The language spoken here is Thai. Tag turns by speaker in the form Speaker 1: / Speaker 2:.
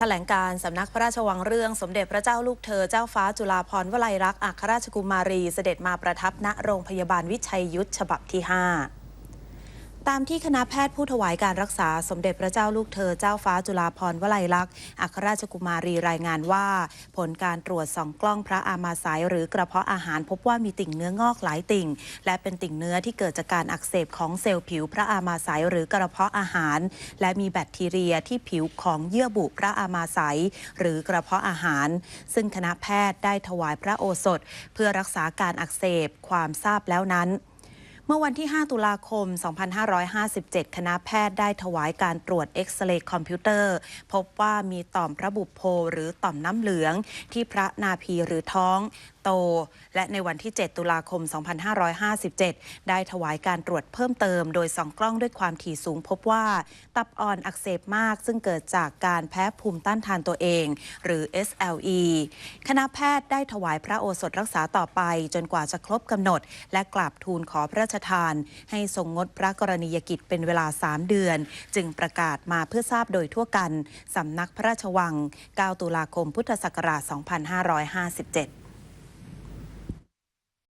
Speaker 1: แถลงการสำนักพระราชวังเรื่องสมเด็จพระเจ้าลูกเธอเจ้าฟ้าจุฬาภรณ์วลัยรักษ์อัครราชกุมารี เสด็จมาประทับณโรงพยาบาลวิชัยยุทธฉบับที่ 5 ตามที่คณะแพทย์ผู้ถวายการรักษาสมเด็จพระเจ้าลูกเธอเจ้าฟ้าจุฬาภรณ์วลัยลักษณ์อัครราชกุมารีรายงานว่า ผลการตรวจสองกล้องพระอามาสายหรือกระเพาะอาหารพบว่ามีติ่งเนื้องอกหลายติ่ง และเป็นติ่งเนื้อที่เกิดจากการอักเสบของเซลล์ผิวพระอามาสายหรือกระเพาะอาหาร และมีแบคทีเรียที่ผิวของเยื่อบุพระอามาสายหรือกระเพาะอาหาร ซึ่งคณะแพทย์ได้ถวายพระโอสถ เพื่อรักษาการอักเสบความทราบแล้วนั้น เมื่อวันที่ 5 ตุลาคม 2557 คณะแพทย์ได้ถวายการตรวจเอ็กซเรย์คอมพิวเตอร์ พบว่ามีต่อมพระบุโพหรือต่อมน้ำเหลืองที่พระนาพีหรือท้อง โต และในวันที่ 7 ตุลาคม 2557 ได้ถวายการตรวจเพิ่มเติม โดยส่องกล้องด้วยความถี่สูงพบว่า ตับอ่อนอักเสบมาก ซึ่งเกิดจากการแพ้ภูมิต้านทานตัวเอง หรือ SLE คณะแพทย์ได้ถวายพระโอสถรักษาต่อไป จนกว่าจะครบกำหนด และกราบทูลขอพระราชทาน ให้ทรงงดพระกรณียกิจเป็นเวลา 3 เดือน จึงประกาศมาเพื่อทราบโดยทั่วกันสำนักพระราชวัง 9 ตุลาคม พุทธศักราช 2557